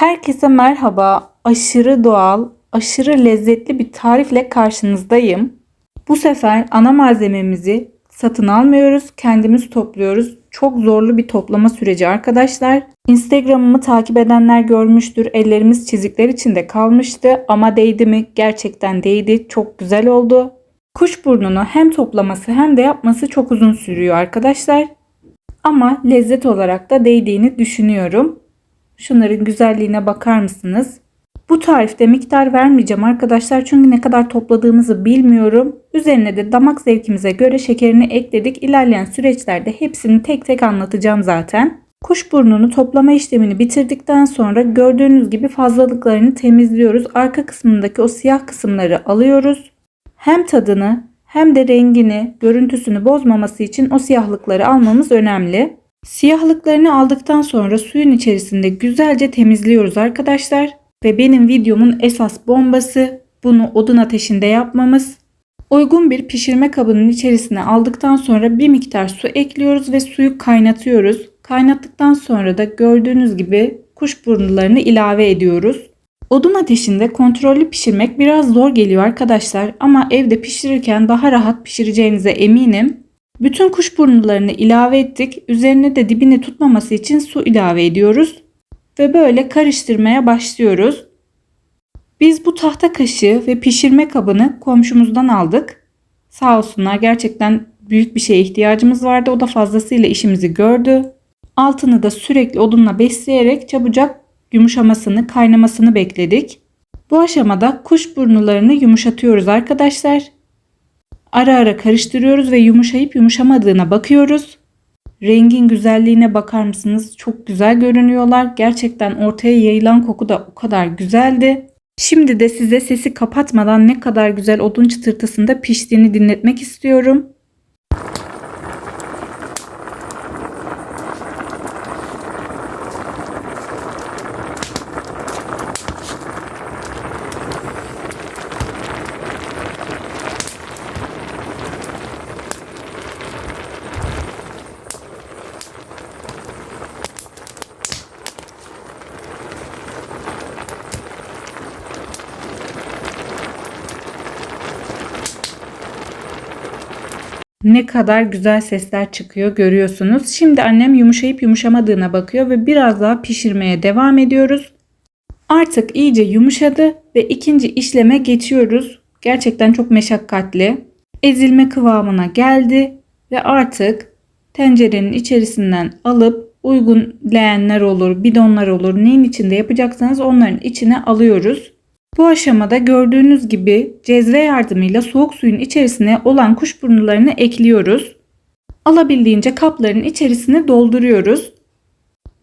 Herkese merhaba. Aşırı doğal, aşırı lezzetli bir tarifle karşınızdayım. Bu sefer ana malzememizi satın almıyoruz, kendimiz topluyoruz. Çok zorlu bir toplama süreci arkadaşlar. Instagram'ımı takip edenler görmüştür. Ellerimiz çizikler içinde kalmıştı ama değdi mi? Gerçekten değdi. Çok güzel oldu. Kuşburnunu hem toplaması hem de yapması çok uzun sürüyor arkadaşlar. Ama lezzet olarak da değdiğini düşünüyorum. Şunların güzelliğine bakar mısınız? Bu tarifte miktar vermeyeceğim arkadaşlar çünkü ne kadar topladığımızı bilmiyorum. Üzerine de damak zevkimize göre şekerini ekledik. İlerleyen süreçlerde hepsini tek tek anlatacağım zaten. Kuşburnunu toplama işlemini bitirdikten sonra gördüğünüz gibi fazlalıklarını temizliyoruz. Arka kısmındaki o siyah kısımları alıyoruz. Hem tadını hem de rengini, görüntüsünü bozmaması için o siyahlıkları almamız önemli. Siyahlıklarını aldıktan sonra suyun içerisinde güzelce temizliyoruz arkadaşlar. Ve benim videomun esas bombası bunu odun ateşinde yapmamız. Uygun bir pişirme kabının içerisine aldıktan sonra bir miktar su ekliyoruz ve suyu kaynatıyoruz. Kaynattıktan sonra da gördüğünüz gibi kuşburnularını ilave ediyoruz. Odun ateşinde kontrollü pişirmek biraz zor geliyor arkadaşlar ama evde pişirirken daha rahat pişireceğinize eminim. Bütün kuşburnularını ilave ettik. Üzerine de dibini tutmaması için su ilave ediyoruz. Ve böyle karıştırmaya başlıyoruz. Biz bu tahta kaşığı ve pişirme kabını komşumuzdan aldık. Sağ olsunlar gerçekten büyük bir şeye ihtiyacımız vardı. O da fazlasıyla işimizi gördü. Altını da sürekli odunla besleyerek çabucak yumuşamasını, kaynamasını bekledik. Bu aşamada kuşburnularını yumuşatıyoruz arkadaşlar. Ara ara karıştırıyoruz ve yumuşayıp yumuşamadığına bakıyoruz. Rengin güzelliğine bakar mısınız? Çok güzel görünüyorlar. Gerçekten ortaya yayılan koku da o kadar güzeldi. Şimdi de size sesi kapatmadan ne kadar güzel odun çıtırtısında piştiğini dinletmek istiyorum. Ne kadar güzel sesler çıkıyor görüyorsunuz. Şimdi annem yumuşayıp yumuşamadığına bakıyor ve biraz daha pişirmeye devam ediyoruz. Artık iyice yumuşadı ve ikinci işleme geçiyoruz. Gerçekten çok meşakkatli. Ezilme kıvamına geldi ve artık tencerenin içerisinden alıp uygun leğenler olur, bidonlar olur. Neyin içinde yapacaksanız onların içine alıyoruz. Bu aşamada gördüğünüz gibi cezve yardımıyla soğuk suyun içerisine olan kuşburnularını ekliyoruz. Alabildiğince kapların içerisine dolduruyoruz.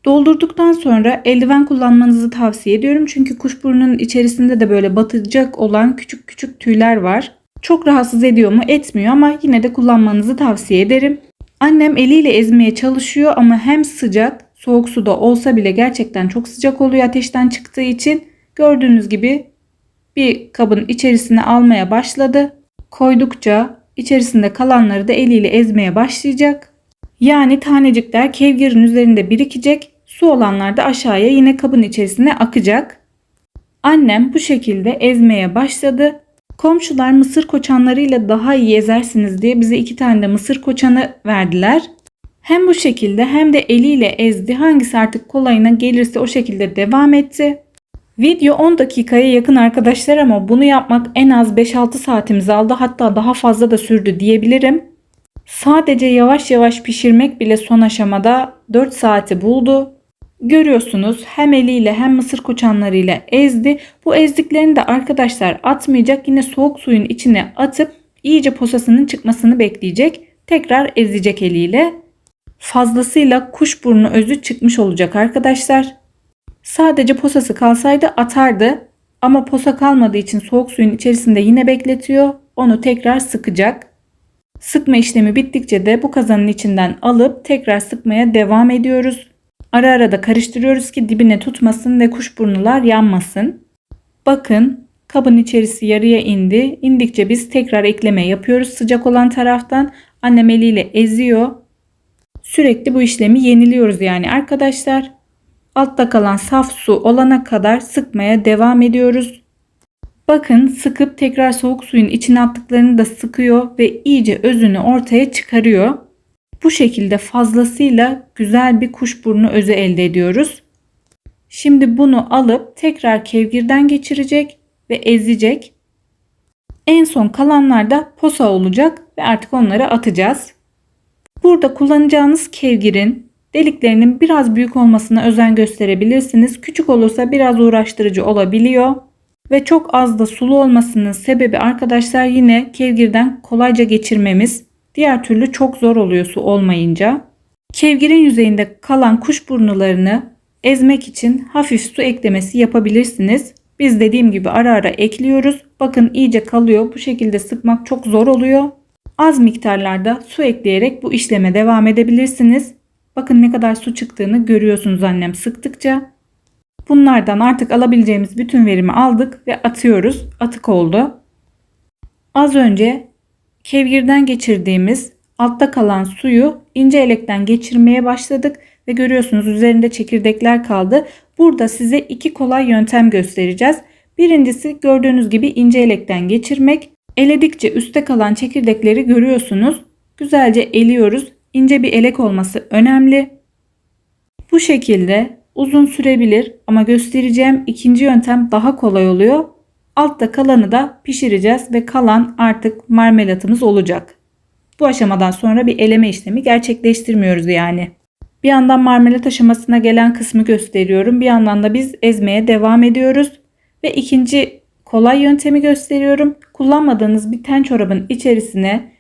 Doldurduktan sonra eldiven kullanmanızı tavsiye ediyorum. Çünkü kuşburnunun içerisinde de böyle batacak olan küçük küçük tüyler var. Çok rahatsız ediyor mu? Etmiyor ama yine de kullanmanızı tavsiye ederim. Annem eliyle ezmeye çalışıyor ama hem sıcak, soğuk suda olsa bile gerçekten çok sıcak oluyor ateşten çıktığı için. Gördüğünüz gibi bir kabın içerisine almaya başladı. Koydukça içerisinde kalanları da eliyle ezmeye başlayacak. Yani tanecikler kevgirin üzerinde birikecek. Su olanlar da aşağıya yine kabın içerisine akacak. Annem bu şekilde ezmeye başladı. Komşular mısır koçanlarıyla daha iyi ezersiniz diye bize iki tane de mısır koçanı verdiler. Hem bu şekilde hem de eliyle ezdi. Hangisi artık kolayına gelirse o şekilde devam etti. Video 10 dakikaya yakın arkadaşlar ama bunu yapmak en az 5-6 saatimizi aldı. Hatta daha fazla da sürdü diyebilirim. Sadece yavaş yavaş pişirmek bile son aşamada 4 saati buldu. Görüyorsunuz hem eliyle hem mısır koçanlarıyla ezdi. Bu ezdiklerini de arkadaşlar atmayacak. Yine soğuk suyun içine atıp iyice posasının çıkmasını bekleyecek. Tekrar ezecek eliyle. Fazlasıyla kuşburnu özü çıkmış olacak arkadaşlar. Sadece posası kalsaydı atardı ama posa kalmadığı için soğuk suyun içerisinde yine bekletiyor. Onu tekrar sıkacak. Sıkma işlemi bittikçe de bu kazanın içinden alıp tekrar sıkmaya devam ediyoruz. Ara ara da karıştırıyoruz ki dibine tutmasın ve kuşburnular yanmasın. Bakın kabın içerisi yarıya indi. İndikçe biz tekrar ekleme yapıyoruz sıcak olan taraftan. Annem eliyle eziyor. Sürekli bu işlemi yeniliyoruz yani arkadaşlar. Altta kalan saf su olana kadar sıkmaya devam ediyoruz. Bakın sıkıp tekrar soğuk suyun içine attıklarını da sıkıyor ve iyice özünü ortaya çıkarıyor. Bu şekilde fazlasıyla güzel bir kuşburnu özü elde ediyoruz. Şimdi bunu alıp tekrar kevgirden geçirecek ve ezecek. En son kalanlar da posa olacak ve artık onları atacağız. Burada kullanacağınız kevgirin deliklerinin biraz büyük olmasına özen gösterebilirsiniz. Küçük olursa biraz uğraştırıcı olabiliyor. Ve çok az da sulu olmasının sebebi arkadaşlar yine kevgirden kolayca geçirmemiz. Diğer türlü çok zor oluyor su olmayınca. Kevgirin yüzeyinde kalan kuşburnularını ezmek için hafif su eklemesi yapabilirsiniz. Biz dediğim gibi ara ara ekliyoruz. Bakın iyice kalıyor. Bu şekilde sıkmak çok zor oluyor. Az miktarlarda su ekleyerek bu işleme devam edebilirsiniz. Bakın ne kadar su çıktığını görüyorsunuz annem sıktıkça. Bunlardan artık alabileceğimiz bütün verimi aldık ve atıyoruz. Atık oldu. Az önce kevgirden geçirdiğimiz altta kalan suyu ince elekten geçirmeye başladık ve görüyorsunuz üzerinde çekirdekler kaldı. Burada size iki kolay yöntem göstereceğiz. Birincisi gördüğünüz gibi ince elekten geçirmek. Eledikçe üstte kalan çekirdekleri görüyorsunuz. Güzelce eliyoruz. İnce bir elek olması önemli. Bu şekilde uzun sürebilir ama göstereceğim ikinci yöntem daha kolay oluyor. Altta kalanı da pişireceğiz ve kalan artık marmelatımız olacak. Bu aşamadan sonra bir eleme işlemi gerçekleştirmiyoruz yani. Bir yandan marmelat aşamasına gelen kısmı gösteriyorum. Bir yandan da biz ezmeye devam ediyoruz. Ve ikinci kolay yöntemi gösteriyorum. Kullanmadığınız bir ten çorabın içerisine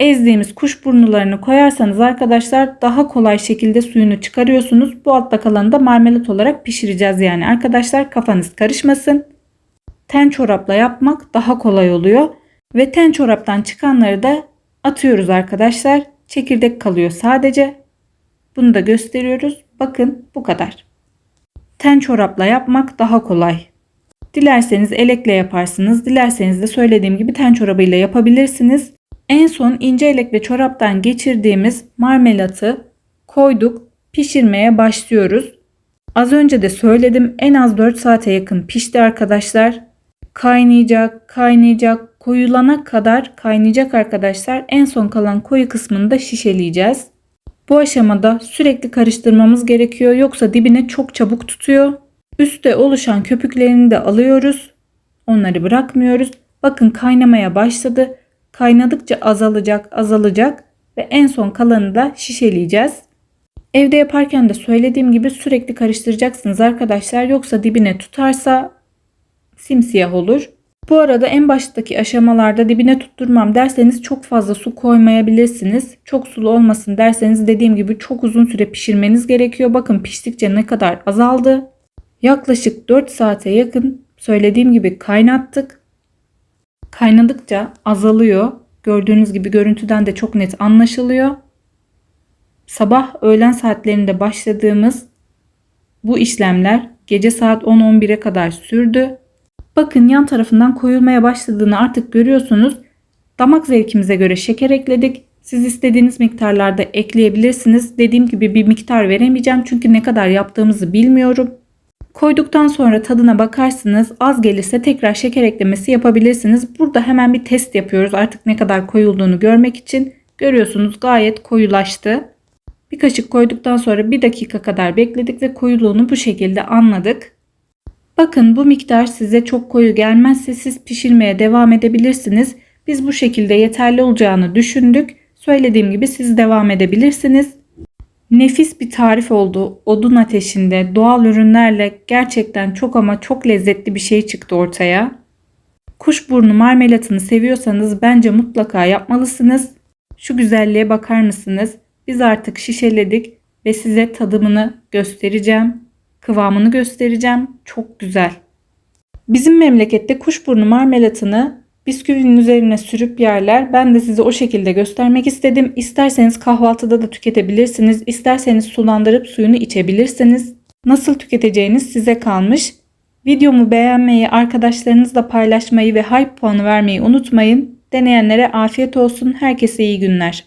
ezdiğimiz kuş burnularını koyarsanız arkadaşlar daha kolay şekilde suyunu çıkarıyorsunuz. Bu altta kalanı da marmelat olarak pişireceğiz yani. Arkadaşlar kafanız karışmasın. Ten çorapla yapmak daha kolay oluyor. Ve ten çoraptan çıkanları da atıyoruz arkadaşlar. Çekirdek kalıyor sadece. Bunu da gösteriyoruz. Bakın bu kadar. Ten çorapla yapmak daha kolay. Dilerseniz elekle yaparsınız. Dilerseniz de söylediğim gibi ten çorabıyla yapabilirsiniz. En son ince elek ve çoraptan geçirdiğimiz marmelatı koyduk. Pişirmeye başlıyoruz. Az önce de söyledim en az 4 saate yakın pişti arkadaşlar. Kaynayacak, kaynayacak, koyulana kadar kaynayacak arkadaşlar. En son kalan koyu kısmını da şişeleyeceğiz. Bu aşamada sürekli karıştırmamız gerekiyor yoksa dibine çok çabuk tutuyor. Üste oluşan köpüklerini de alıyoruz. Onları bırakmıyoruz. Bakın kaynamaya başladı. Kaynadıkça azalacak, azalacak ve en son kalanı da şişeleyeceğiz. Evde yaparken de söylediğim gibi sürekli karıştıracaksınız arkadaşlar. Yoksa dibine tutarsa simsiyah olur. Bu arada en baştaki aşamalarda dibine tutturmam derseniz çok fazla su koymayabilirsiniz. Çok sulu olmasın derseniz dediğim gibi çok uzun süre pişirmeniz gerekiyor. Bakın piştikçe ne kadar azaldı. Yaklaşık 4 saate yakın söylediğim gibi kaynattık. Kaynadıkça azalıyor. Gördüğünüz gibi görüntüden de çok net anlaşılıyor. Sabah öğlen saatlerinde başladığımız bu işlemler gece saat 10-11'e kadar sürdü. Bakın yan tarafından koyulmaya başladığını artık görüyorsunuz. Damak zevkimize göre şeker ekledik. Siz istediğiniz miktarlarda ekleyebilirsiniz. Dediğim gibi bir miktar veremeyeceğim çünkü ne kadar yaptığımızı bilmiyorum. Koyduktan sonra tadına bakarsınız. Az gelirse tekrar şeker eklemesi yapabilirsiniz. Burada hemen bir test yapıyoruz artık ne kadar koyulduğunu görmek için. Görüyorsunuz gayet koyulaştı. Bir kaşık koyduktan sonra bir dakika kadar bekledik ve koyuluğunu bu şekilde anladık. Bakın bu miktar size çok koyu gelmezse siz pişirmeye devam edebilirsiniz. Biz bu şekilde yeterli olacağını düşündük. Söylediğim gibi siz devam edebilirsiniz. Nefis bir tarif oldu. Odun ateşinde doğal ürünlerle gerçekten çok ama çok lezzetli bir şey çıktı ortaya. Kuşburnu marmelatını seviyorsanız bence mutlaka yapmalısınız. Şu güzelliğe bakar mısınız? Biz artık şişeledik ve size tadımını göstereceğim. Kıvamını göstereceğim. Çok güzel. Bizim memlekette kuşburnu marmelatını bisküvinin üzerine sürüp yerler. Ben de size o şekilde göstermek istedim. İsterseniz kahvaltıda da tüketebilirsiniz. İsterseniz sulandırıp suyunu içebilirsiniz. Nasıl tüketeceğiniz size kalmış. Videomu beğenmeyi, arkadaşlarınızla paylaşmayı ve hype puanı vermeyi unutmayın. Deneyenlere afiyet olsun. Herkese iyi günler.